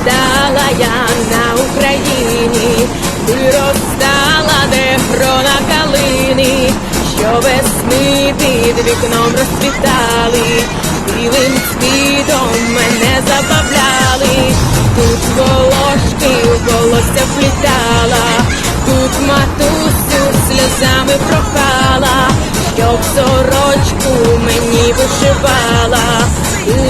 Виростала я на Україні, виростала, де грона калини, що весни під вікном розцвітали, білим цвітом мене забавляли, тут волошки в волосся вплітала, тут матусю сльозами прохала, щоб сорочку мені вишивала,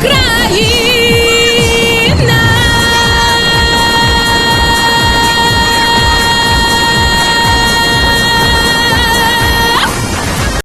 країн.